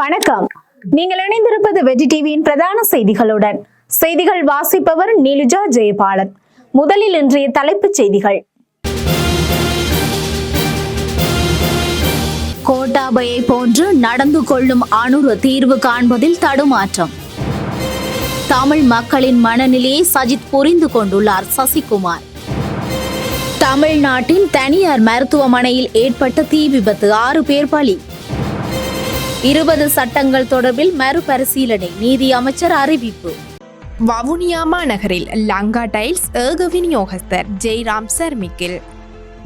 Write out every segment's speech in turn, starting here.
வணக்கம். நீங்கள் இணைந்திருப்பது வெஜி டிவியின் பிரதான செய்திகளுடன். செய்திகள் வாசிப்பவர் நீலுஜா ஜெயபாலன். முதலில் இன்றைய தலைப்புச் செய்திகள். கோட்டாபையை போன்று நடந்து கொள்ளும் அணுறு தீர்வு காண்பதில் தடுமாற்றம். தமிழ் மக்களின் மனநிலையை சஜித் புரிந்து கொண்டுள்ளார் சசிகுமார். தமிழ்நாட்டின் தனியார் மருத்துவமனையில் ஏற்பட்ட தீ விபத்து ஆறு பேர் பலி. இருபது சட்டங்கள் தொடர்பில் மறுபரிசீலனை நீதி அமைச்சர் அறிவிப்பு. வவுனியா மாநகரில் லங்கா டைல்ஸ் ஏக விநியோகஸ்தர் ஜெய்ராம் சர்மிக்கில்.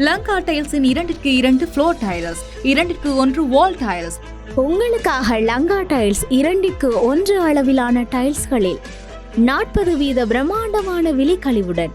லங்கா டைல்ஸின் இரண்டிற்கு இரண்டு ஃப்ளோர் டைல்ஸ் இரண்டிற்கு ஒன்று வால் டைல்ஸ். உங்களுக்காக லங்கா டைல்ஸ் இரண்டிற்கு ஒன்று அளவிலான டைல்ஸ்களில் நாற்பது வீத பிரம்மாண்டமான விலைக்கழிவுடன்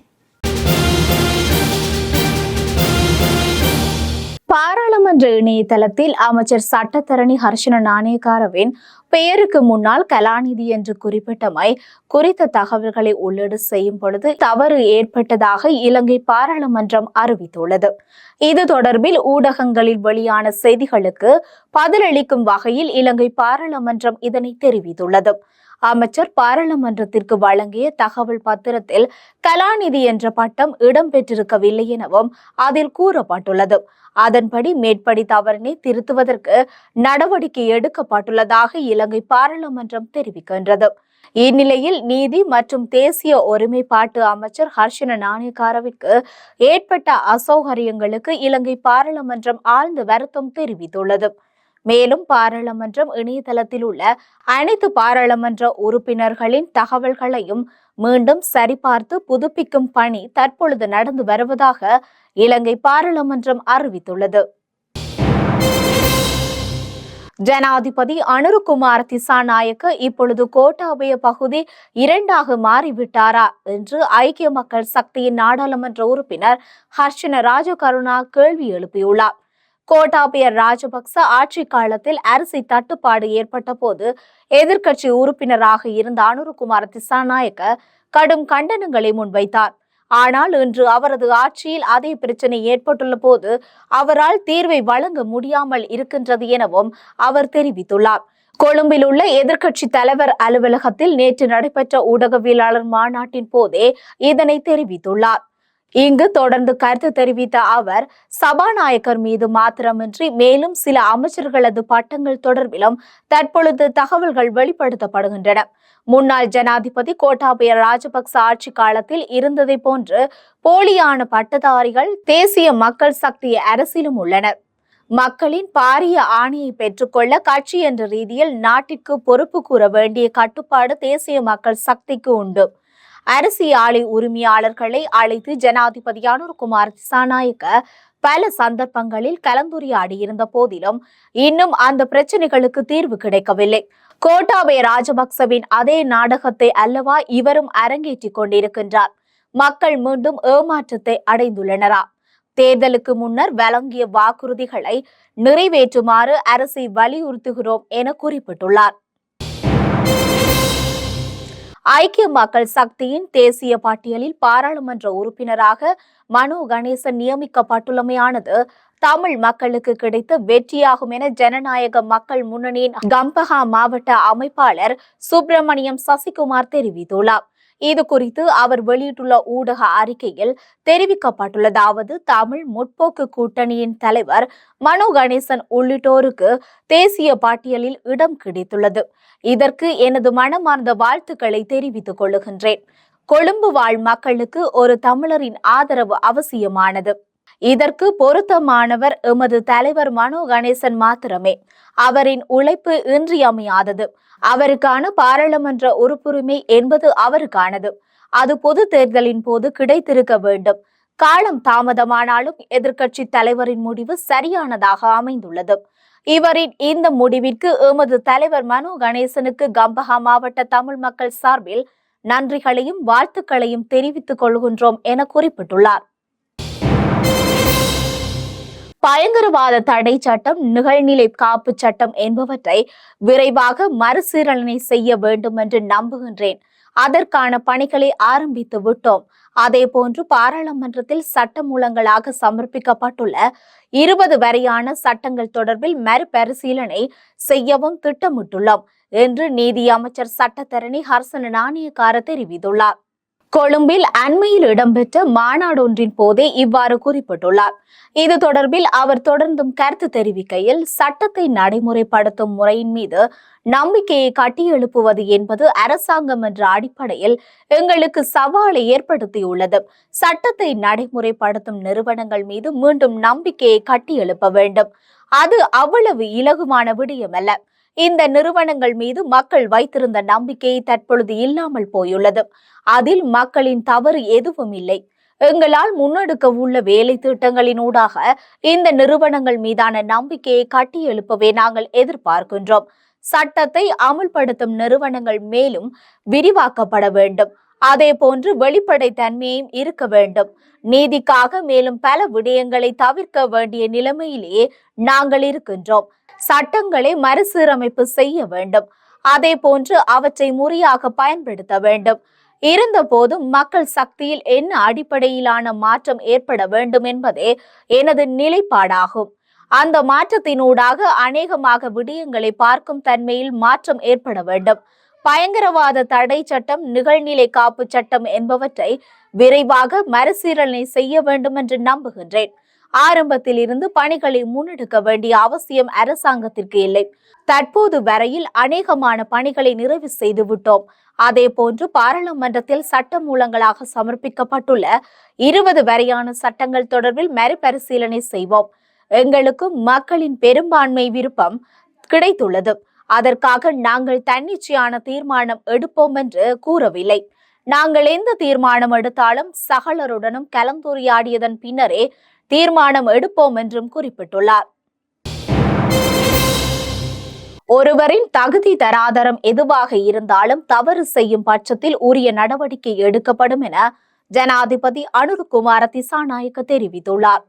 பாராளுமன்ற இணையதளத்தில் அமைச்சர் சட்டத்தரணி ஹர்ஷன நாணயக்காரவின் பெயருக்கு முன்னால் கலாநிதி என்று குறிப்பிட்டமை குறித்த தகவல்களை உள்ளீடு செய்யும் பொழுது தவறு ஏற்பட்டதாக இலங்கை பாராளுமன்றம் அறிவித்துள்ளது. இது தொடர்பில் ஊடகங்களில் வெளியான செய்திகளுக்கு பதிலளிக்கும் வகையில் இலங்கை பாராளுமன்றம் இதனை தெரிவித்துள்ளது. அமைச்சர் பாராளுமன்றத்திற்கு வழங்கிய தகவல் பத்திரத்தில் கலாநிதி என்ற பட்டம் இடம்பெற்றிருக்கவில்லை எனவும் அதில் கூறப்பட்டுள்ளது. அதன்படி மேற்படி தவறினை திருத்துவதற்கு நடவடிக்கை எடுக்கப்பட்டுள்ளதாக இலங்கை பாராளுமன்றம் தெரிவிக்கின்றது. இந்நிலையில் நீதி மற்றும் தேசிய ஒருமைப்பாட்டு அமைச்சர் ஹர்ஷன நாணயக்காரவிற்கு ஏற்பட்ட அசௌகரியங்களுக்கு இலங்கை பாராளுமன்றம் ஆழ்ந்த வருத்தம் தெரிவித்துள்ளது. மேலும் பாராளுமன்றம் இணையதளத்தில் உள்ள அனைத்து பாராளுமன்ற உறுப்பினர்களின் தகவல்களையும் மீண்டும் சரிபார்த்து புதுப்பிக்கும் பணி தற்பொழுது நடந்து வருவதாக இலங்கை பாராளுமன்றம் அறிவித்துள்ளது. ஜனாதிபதி அனுருகுமார் திசாநாயக்க இப்பொழுது கோட்டாபய பகுதி இரண்டாக மாறிவிட்டாரா என்று ஐக்கிய மக்கள் சக்தியின் நாடாளுமன்ற உறுப்பினர் ஹர்ஷன ராஜகருணா கேள்வி எழுப்பியுள்ளார். கோட்டாபய ராஜபக்ச ஆட்சி காலத்தில் அரிசி தட்டுப்பாடு ஏற்பட்ட போது எதிர்க்கட்சி உறுப்பினராக இருந்த அனுருகுமார் திசாநாயக்க கடும் கண்டனங்களை முன்வைத்தார். ஆனால் இன்று அவரது ஆட்சியில் அதே பிரச்சனை ஏற்பட்டுள்ள போது அவரால் தீர்வை வழங்க முடியாமல் இருக்கின்றது எனவும் அவர் தெரிவித்துள்ளார். கொழும்பில் உள்ள எதிர்க்கட்சி தலைவர் அலுவலகத்தில் நேற்று நடைபெற்ற ஊடகவியலாளர் மாநாட்டின் போதே இதனை தெரிவித்துள்ளார். இங்கு தொடர்ந்து கருத்து தெரிவித்த அவர் சபாநாயகர் மீது மாத்திரமின்றி மேலும் சில அமைச்சர்களது பட்டங்கள் தொடர்பிலும் தற்பொழுது தகவல்கள் வெளிப்படுத்தப்படுகின்றன. முன்னாள் ஜனாதிபதி கோட்டாபய ராஜபக்ச ஆட்சி காலத்தில் இருந்ததை போன்று போலியான பட்டதாரிகள் தேசிய மக்கள் சக்தி அரசிலும் உள்ளனர். மக்களின் பாரிய ஆணையை பெற்றுக்கொள்ள கட்சி என்ற ரீதியில் நாட்டிற்கு பொறுப்பு கூற வேண்டிய கட்டுப்பாடு தேசிய மக்கள் சக்திக்கு உண்டு. அரிசி ஆலை உரிமையாளர்களை அழைத்து ஜனாதிபதியான குமார் திசாநாயக்க பல சந்தர்ப்பங்களில் கலந்துரையாடி இருந்த போதிலும் இன்னும் அந்த பிரச்சனைகளுக்கு தீர்வு கிடைக்கவில்லை. கோட்டாபய ராஜபக்சவின் அதே நாடகத்தை அல்லவா இவரும் அரங்கேற்றிக் கொண்டிருக்கின்றார். மக்கள் மீண்டும் ஏமாற்றத்தை அடைந்துள்ளனரா? தேர்தலுக்கு முன்னர் வழங்கிய வாக்குறுதிகளை நிறைவேற்றுமாறு அரசை வலியுறுத்துகிறோம் என குறிப்பிட்டுள்ளார். ஐக்கிய மக்கள் சக்தியின் தேசிய பட்டியலில் பாராளுமன்ற உறுப்பினராக மனு கணேசன் நியமிக்கப்பட்டுள்ளமையானது தமிழ் மக்களுக்கு கிடைத்த வெற்றியாகும் என ஜனநாயக மக்கள் முன்னணியின் கம்பஹா மாவட்ட அமைப்பாளர் சுப்பிரமணியம் சசிகுமார் தெரிவித்துள்ளார். இது குறித்து அவர் வெளியிட்டுள்ள ஊடக அறிக்கையில் தெரிவிக்கப்பட்டுள்ளதாவது தமிழ் முற்போக்கு கூட்டணியின் தலைவர் மனோ கணேசன் உள்ளிட்டோருக்கு தேசிய பட்டியலில் இடம் கிடைத்துள்ளது. இதற்கு எனது மனமார்ந்த வாழ்த்துக்களை தெரிவித்துக் கொள்ளுகின்றேன். கொழும்பு வாழ் மக்களுக்கு ஒரு தமிழரின் ஆதரவு அவசியமானது. இதற்கு பொருத்தமானவர் எமது தலைவர் மனோ கணேசன் மாத்திரமே. அவரின் உழைப்பு இன்றியமையாதது. அவருக்கான பாராளுமன்ற உறுப்புரிமை என்பது அவருக்கானது. அது பொது தேர்தலின் போது கிடைத்திருக்க வேண்டும். காலம் தாமதமானாலும் எதிர்க்கட்சி தலைவரின் முடிவு சரியானதாக அமைந்துள்ளது. இவரின் இந்த முடிவிற்கு எமது தலைவர் மனு கணேசனுக்கு கம்பஹா மாவட்ட தமிழ் மக்கள் சார்பில் நன்றிகளையும் வாழ்த்துக்களையும் தெரிவித்துக் கொள்கின்றோம் என குறிப்பிட்டுள்ளார். பயங்கரவாத தடை சட்டம் நிகழ்நிலை காப்பு சட்டம் என்பவற்றை விரைவாக மறுசீரலனை செய்ய வேண்டும் என்று நம்புகின்றேன். அதற்கான பணிகளை ஆரம்பித்து விட்டோம். அதே போன்று பாராளுமன்றத்தில் சட்டமூலங்களாக சமர்ப்பிக்கப்பட்டுள்ள இருபது வரையான சட்டங்கள் தொடர்பில் மறுபரிசீலனை செய்யவும் திட்டமிட்டுள்ளோம் என்று நீதி அமைச்சர் சட்டத்தரணி ஹர்சன நாணயக்கார தெரிவித்துள்ளார். கொழும்பில் அண்மையில் இடம்பெற்ற மாநாடொன்றின் போதே இவ்வாறு குறிப்பிட்டுள்ளார். இது தொடர்பில் அவர் தொடர்ந்தும் கருத்து தெரிவிக்கையில் சட்டத்தை நடைமுறைப்படுத்தும் முறையின் மீது நம்பிக்கையை கட்டியெழுப்புவது என்பது அரசாங்கம் என்ற அடிப்படையில் எங்களுக்கு சவாலை ஏற்படுத்தியுள்ளது. சட்டத்தை நடைமுறைப்படுத்தும் நிறுவனங்கள் மீது மீண்டும் நம்பிக்கையை கட்டியெழுப்ப வேண்டும். அது அவ்வளவு இலகுவான விடயமல்ல. இந்த நிறுவனங்கள் மீது மக்கள் வைத்திருந்த நம்பிக்கை தற்பொழுது இல்லாமல் போயுள்ளது. அதில் மக்களின் தவறு எதுவும் இல்லை. எங்களால் முன்னெடுக்க உள்ள வேலை திட்டங்களினூடாக இந்த நிறுவனங்கள் மீதான நம்பிக்கையை கட்டியெழுப்பவே நாங்கள் எதிர்பார்க்கின்றோம். சட்டத்தை அமுல்படுத்தும் நிறுவனங்கள் மேலும் விரிவாக்கப்பட வேண்டும். அதே போன்று வெளிப்படை தன்மையும் இருக்க வேண்டும். நீதிக்காக மேலும் பல விடயங்களை தவிர்க்க வேண்டிய நிலைமையிலேயே நாங்கள் இருக்கின்றோம். சட்டங்களை மறுசீரமைப்பு செய்ய வேண்டும். அதே போன்று அவற்றை முறையாக பயன்படுத்த வேண்டும். இருந்த போதும் மக்கள் சக்தியில் என்ன அடிப்படையிலான மாற்றம் ஏற்பட வேண்டும் என்பதே எனது நிலைப்பாடாகும். அந்த மாற்றத்தினூடாக அநேகமாக விடயங்களை பார்க்கும் தன்மையில் மாற்றம் ஏற்பட வேண்டும். பயங்கரவாத தடை சட்டம் நிகழ்நிலை காப்பு சட்டம் என்பவற்றை விரைவாக மறுசீரழனை செய்ய வேண்டும் என்று நம்புகின்றேன். ஆரம்பத்தில் இருந்து பணிகளை முன்னெடுக்க வேண்டிய அவசியம் அரசாங்கத்திற்கு இல்லை. தற்போது வரையில் அநேகமான பணிகளை நிறைவு செய்து விட்டோம். அதே போன்று பாராளுமன்றத்தில் சட்ட மூலங்களாக சமர்ப்பிக்கப்பட்டுள்ள இருபது வரையான சட்டங்கள் தொடர்பில் மறுபரிசீலனை செய்வோம். எங்களுக்கு மக்களின் பெரும்பான்மை விருப்பம் கிடைத்துள்ளது. அதற்காக நாங்கள் தன்னிச்சையான தீர்மானம் எடுப்போம் என்று கூறவில்லை. நாங்கள் எந்த தீர்மானம் எடுத்தாலும் சகலருடனும் கலந்துரையாடியதன் பின்னரே தீர்மானம் எடுப்போம் என்றும் குறிப்பிட்டுள்ளார். ஒருவரின் தகுதி தராதரம் எதுவாக இருந்தாலும் தவறு செய்யும் பட்சத்தில் உரிய நடவடிக்கை எடுக்கப்படும் என ஜனாதிபதி அனுருகுமார திசாநாயக்க தெரிவித்துள்ளார்.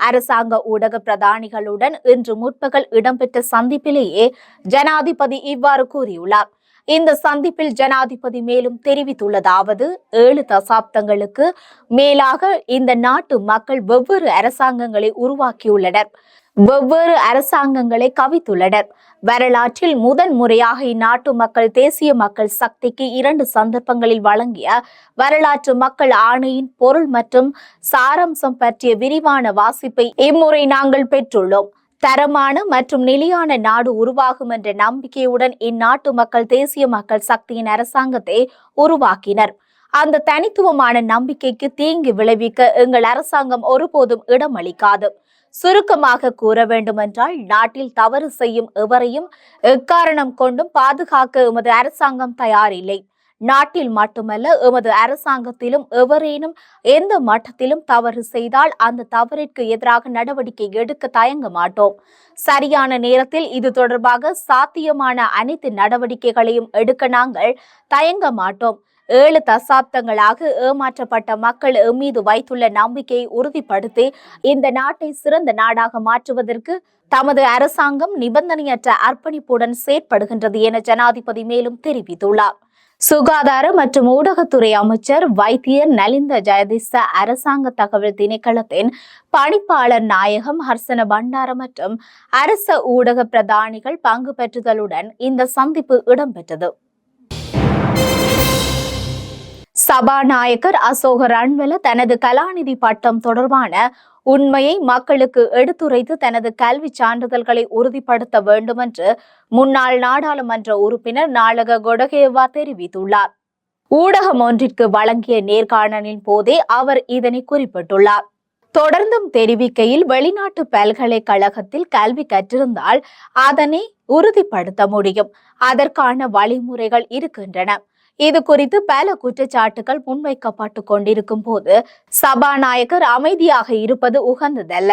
அரசாங்க ஊடக பிரதானிகளுடன் இன்று முற்பகல் இடம்பெற்ற சந்திப்பிலேயே ஜனாதிபதி இவ்வாறு கூறியுள்ளார். இந்த சந்திப்பில் ஜனாதிபதி மேலும் தெரிவித்துள்ளதாவது ஏழு தசாப்தங்களுக்கு மேலாக இந்த நாட்டு மக்கள் வெவ்வேறு அரசாங்கங்களை உருவாக்கியுள்ளனர். வெவ்வேறு அரசாங்கங்களை கவித்துள்ளனர். வரலாற்றில் முதன் முறையாக இந்நாட்டு மக்கள் தேசிய மக்கள் சக்திக்கு இரண்டு சந்தர்ப்பங்களில் வழங்கிய வரலாற்று மக்கள் ஆணையின் பொருள் மற்றும் சாராம்சம் பற்றிய விரிவான வாசிப்பை இம்முறை நாங்கள் பெற்றுள்ளோம். தரமான மற்றும் நிலையான நாடு உருவாகும் என்ற நம்பிக்கையுடன் இந்நாட்டு மக்கள் தேசிய மக்கள் சக்தியின் அரசாங்கத்தை உருவாக்கினர். அந்த தனித்துவமான நம்பிக்கைக்கு தீங்கு விளைவிக்க எங்கள் அரசாங்கம் ஒருபோதும் இடமளிக்காது. சுருக்கமாக கூற வேண்டுமென்றால் நாட்டில் தவறு செய்யும் எவரையும் எக்காரணம் கொண்டும் பாதுகாக்க எமது அரசாங்கம் தயாரில்லை. நாட்டில் மட்டுமல்ல எமது அரசாங்கத்திலும் எவரேனும் எந்த மட்டத்திலும் தவறு செய்தால் அந்த தவறிற்கு எதிராக நடவடிக்கை எடுக்க தயங்க மாட்டோம். சரியான நேரத்தில் இது தொடர்பாக சாத்தியமான அனைத்து நடவடிக்கைகளையும் எடுக்க நாங்கள் தயங்க மாட்டோம். ஏழு தசாப்தங்களாக ஏமாற்றப்பட்ட மக்கள் எம்மீது வைத்துள்ள நம்பிக்கையை உறுதிப்படுத்தி இந்த நாட்டை சிறந்த நாடாக மாற்றுவதற்கு தமது அரசாங்கம் நிபந்தனையற்ற அர்ப்பணிப்புடன் செயற்படுகின்றது என ஜனாதிபதி மேலும் தெரிவித்துள்ளார். சுகாதார மற்றும் ஊடகத்துறை அமைச்சர் வைத்தியர் நலிந்த ஜெயதிச அரசாங்க தகவல் திணைக்களத்தின் பணிப்பாளர் நாயகம் ஹர்சன பண்டார மற்றும் அரச ஊடக பிரதானிகள் பங்கு பெற்றுதலுடன் இந்த சந்திப்பு இடம்பெற்றது. சபாநாயகர் அசோக ரன்வெல தனது கலாநிதி பட்டம் தொடர்பான உண்மையை மக்களுக்கு எடுத்துரைத்து தனது கல்வி சான்றிதழ்களை உறுதிப்படுத்த வேண்டும் என்று முன்னாள் நாடாளுமன்ற உறுப்பினர் நாளக கொடகேவா தெரிவித்துள்ளார். ஊடகம் ஒன்றிற்கு வழங்கிய நேர்காணலின் போதே அவர் இதனை குறிப்பிட்டுள்ளார். தொடர்ந்தும் தெரிவிக்கையில் வெளிநாட்டு பல்கலைக்கழகத்தில் கல்வி கற்றிருந்தால் அதனை உறுதிப்படுத்த முடியும். அதற்கான வழிமுறைகள் இருக்கின்றன. இது குறித்து பல குற்றச்சாட்டுகள் முன்வைக்கப்பட்டு கொண்டிருக்கும் போது சபாநாயகர் அமைதியாக இருப்பது உகந்ததல்ல.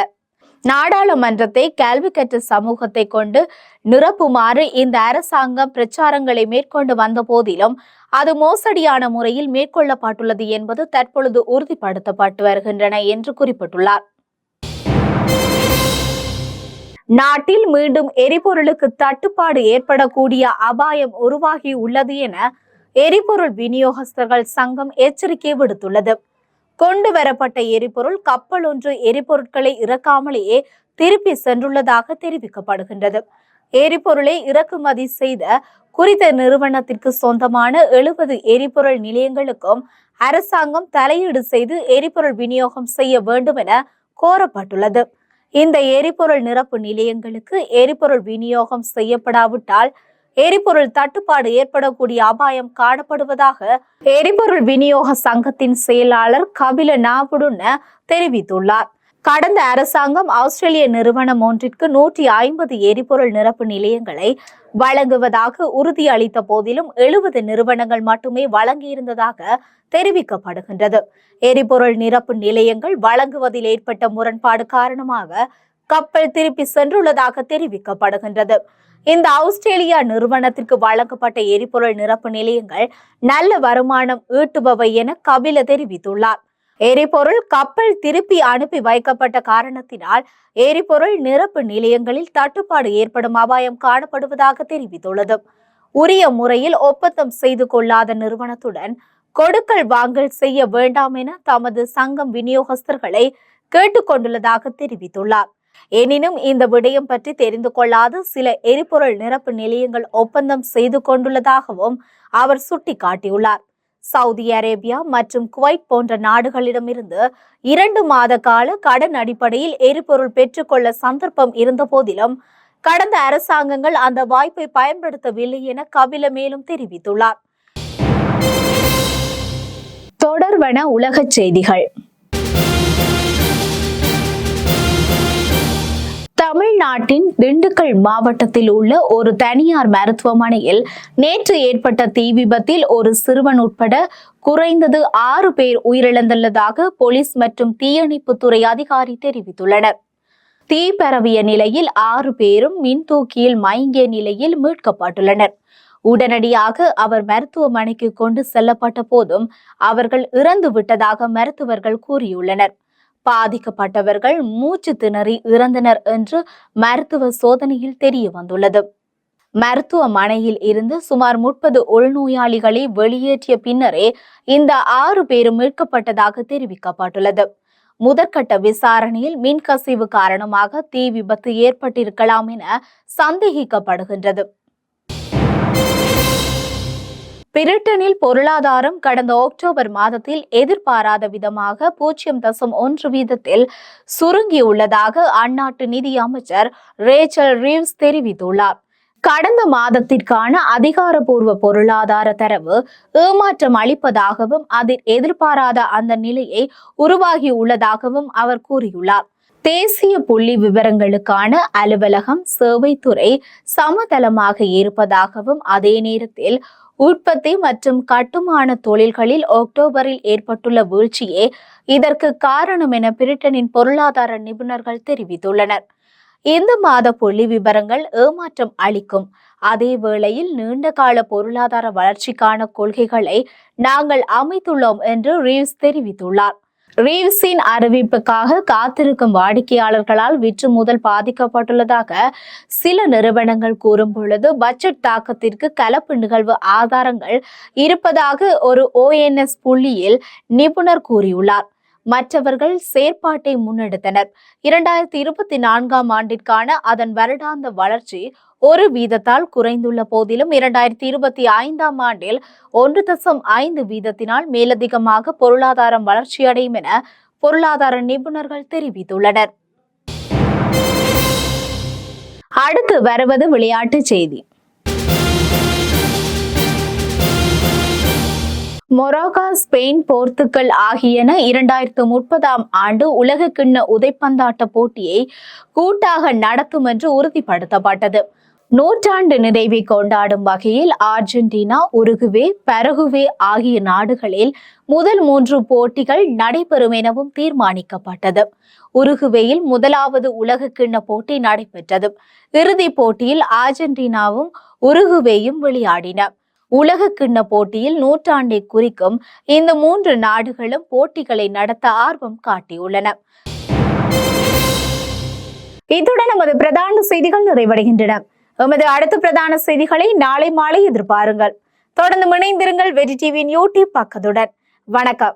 நாடாளுமன்றத்தை கேள்வி கற்ற சமூகத்தை கொண்டு நிரப்புமாறு இந்த அரசாங்கம் பிரச்சாரங்களை மேற்கொண்டு வந்த போதிலும் அது மோசடியான முறையில் மேற்கொள்ளப்பட்டுள்ளது என்பது தற்பொழுது உறுதிப்படுத்தப்பட்டு வருகின்றன என்று குறிப்பிட்டுள்ளார். நாட்டில் மீண்டும் எரிபொருளுக்கு தட்டுப்பாடு ஏற்படக்கூடிய அபாயம் உருவாகி உள்ளது என எரிபொருள் விநியோகஸ்தர்கள் சங்கம் எச்சரிக்கை விடுத்துள்ளது. கொண்டு வரப்பட்ட எரிபொருள் கப்பல் ஒன்று எரிபொருட்களை இறக்காமலேயே திருப்பி சென்றுள்ளதாக தெரிவிக்கப்படுகின்றது. எரிபொருளை இறக்குமதி செய்த குறித்த நிறுவனத்திற்கு சொந்தமான எழுபது எரிபொருள் நிலையங்களுக்கும் அரசாங்கம் தலையீடு செய்து எரிபொருள் விநியோகம் செய்ய வேண்டும் என கோரப்பட்டுள்ளது. இந்த எரிபொருள் நிரப்பு நிலையங்களுக்கு எரிபொருள் விநியோகம் செய்யப்படாவிட்டால் எரிபொருள் தட்டுப்பாடு ஏற்படக்கூடிய அபாயம் காணப்படுவதாக எரிபொருள் விநியோக சங்கத்தின் செயலாளர் கபில நாபுடுன தெரிவித்துள்ளார். கடந்த அரசாங்கம் ஆஸ்திரேலிய நிறுவனம் ஒன்றிற்கு நூற்றி ஐம்பது எரிபொருள் நிரப்பு நிலையங்களை வழங்குவதாக உறுதியளித்த போதிலும் எழுபது நிறுவனங்கள் மட்டுமே வழங்கியிருந்ததாக தெரிவிக்கப்படுகின்றது. எரிபொருள் நிரப்பு நிலையங்கள் வழங்குவதில் ஏற்பட்ட முரண்பாடு காரணமாக கப்பல் திருப்பி சென்றுள்ளதாக தெரிவிக்கப்படுகின்றது. இந்த ஆஸ்திரேலியா நிறுவனத்திற்கு வழங்கப்பட்ட எரிபொருள் நிரப்பு நிலையங்கள் நல்ல வருமானம் ஈட்டுபவை என கபில தெரிவித்துள்ளார். எரிபொருள் கப்பல் திருப்பி அனுப்பி வைக்கப்பட்ட காரணத்தினால் எரிபொருள் நிரப்பு நிலையங்களில் தட்டுப்பாடு ஏற்படும் அபாயம் காணப்படுவதாக தெரிவித்துள்ளது. உரிய முறையில் ஒப்பந்தம் செய்து கொள்ளாத நிறுவனத்துடன் கொடுக்கல் வாங்கல் செய்ய வேண்டாம் என தமது சங்கம் விநியோகஸ்தர்களை கேட்டுக்கொண்டுள்ளதாக தெரிவித்துள்ளார். எனினும் இந்த விடயம் பற்றி தெரிந்து கொள்ளாத. சில எரிபொருள் நிரப்பு நிலையங்கள் ஒப்பந்தம் செய்து கொண்டுள்ளதாகவும் அவர் சுட்டிக்காட்டியுள்ளார். சவுதி அரேபியா மற்றும் குவைட் போன்ற நாடுகளிடமிருந்து இரண்டு மாத கால கடன் அடிப்படையில் எரிபொருள் பெற்றுக்கொள்ள சந்தர்ப்பம் இருந்த போதிலும் கடந்த அரசாங்கங்கள் அந்த வாய்ப்பை பயன்படுத்தவில்லை என கபில மேலும் தெரிவித்துள்ளார். தொடர்வன உலகச் செய்திகள். தமிழ்நாட்டின் திண்டுக்கல் மாவட்டத்தில் உள்ள ஒரு தனியார் மருத்துவமனையில் நேற்று ஏற்பட்ட தீ விபத்தில் ஒரு சிறுவன் உட்பட குறைந்தது ஆறு பேர் உயிரிழந்துள்ளதாக போலீஸ் மற்றும் தீயணைப்புத்துறை அதிகாரி தெரிவித்துள்ளனர். தீ பரவிய நிலையில் ஆறு பேரும் மின்தூக்கியில் மயங்கிய நிலையில் மீட்கப்பட்டுள்ளனர். உடனடியாக அவர் மருத்துவமனைக்கு கொண்டு செல்லப்பட்ட போதும் அவர்கள் இறந்து விட்டதாக மருத்துவர்கள் கூறியுள்ளனர். பாதிக்கப்பட்டவர்கள் மூச்சு திணறி இறந்தனர் என்று மருத்துவ சோதனையில் தெரிய வந்துள்ளது. மருத்துவமனையில் இருந்து சுமார் முப்பது உள்நோயாளிகளை வெளியேற்றிய பின்னரே இந்த ஆறு பேரும் மீட்கப்பட்டதாக தெரிவிக்கப்பட்டுள்ளது. முதற்கட்ட விசாரணையில் மின்கசிவு காரணமாக தீ விபத்து ஏற்பட்டிருக்கலாம் என சந்தேகிக்கப்படுகின்றது. பிரிட்டனில் பொருளாதாரம் கடந்த அக்டோபர் மாதத்தில் எதிர்பாராத விதமாக பூஜ்ஜியம் தசம் ஒன்று வீதத்தில் சுருங்கியுள்ளதாக அந்நாட்டு நிதி அமைச்சர் ரேச்சல் ரீவ்ஸ் தெரிவித்துள்ளார். கடந்த மாதத்திற்கான அதிகாரப்பூர்வ பொருளாதார தரவு ஏமாற்றம் அளிப்பதாகவும் அதில் எதிர்பாராத அந்த நிலையை உருவாகியுள்ளதாகவும் அவர் கூறியுள்ளார். தேசிய புள்ளி விவரங்களுக்கான அலுவலகம் சேவைத்துறை சமதளமாக இருப்பதாகவும் அதே நேரத்தில் உற்பத்தி மற்றும் கட்டுமான தொழில்களில் அக்டோபரில் ஏற்பட்டுள்ள வீழ்ச்சியே இதற்கு காரணம் என பிரிட்டனின் பொருளாதார நிபுணர்கள் தெரிவித்துள்ளனர். இந்த மாத புள்ளி விவரங்கள் ஏமாற்றம் அளிக்கும். அதே வேளையில் நீண்டகால பொருளாதார வளர்ச்சிக்கான கொள்கைகளை நாங்கள் அமைத்துள்ளோம் என்று ரீவ்ஸ் தெரிவித்துள்ளார். ரீவ்ஸின் அறிவிப்புக்காக காத்திருக்கும் வாடிக்கையாளர்களால் விற்று முதல் பாதிக்கப்பட்டுள்ளதாக சில நிறுவனங்கள் கூறும் பொழுது பட்ஜெட் தாக்கத்திற்கு கலப்பு நிகழ்வு ஆதாரங்கள் இருப்பதாக ஒரு ஓஎன்எஸ் புள்ளியில் நிபுணர் கூறியுள்ளார். மற்றவர்கள் செயற்பாட்டை முன்னெடுத்தனர். இரண்டாயிரத்தி இருபத்தி நான்காம் ஆண்டிற்கான அதன் வருடாந்த வளர்ச்சி ஒரு வீதத்தால் குறைந்துள்ள போதிலும் இரண்டாயிரத்தி இருபத்தி ஐந்தாம் ஆண்டில் ஒன்று தசம் ஐந்து வீதத்தினால் மேலதிகமாக பொருளாதாரம் வளர்ச்சியடையும் என பொருளாதார நிபுணர்கள் தெரிவித்துள்ளனர். அடுத்து வருவது விளையாட்டுச் செய்தி. மொராகா ஸ்பெயின் போர்த்துக்கல் ஆகியன இரண்டாயிரத்து முப்பதாம் ஆண்டு உலகக்கிண்ண உதைப்பந்தாட்ட போட்டியை கூட்டாக நடத்தும் என்று உறுதிப்படுத்தப்பட்டது. நூற்றாண்டு நிறைவை கொண்டாடும் வகையில் அர்ஜென்டினா உருகுவே பெரகுவே ஆகிய நாடுகளில் முதல் மூன்று போட்டிகள் நடைபெறும் எனவும் தீர்மானிக்கப்பட்டது. உருகுவேயில் முதலாவது உலக கிண்ண போட்டி நடைபெற்றது. இறுதிப் போட்டியில் அர்ஜென்டினாவும் உருகுவேயும் விளையாடின. உலக கிண்ண போட்டியில் நூற்றாண்டை குறிக்கும் இந்த மூன்று நாடுகளும் போட்டிகளை நடத்த ஆர்வம் காட்டியுள்ளன. இத்துடன் நமது பிரதான செய்திகள் நிறைவடைகின்றன. எமது அடுத்த பிரதான செய்திகளை நாளை மாலை எதிர்பாருங்கள். தொடர்ந்து இணைந்திருங்கள் வெஜி டிவியின் யூடியூப் பக்கத்துடன். வணக்கம்.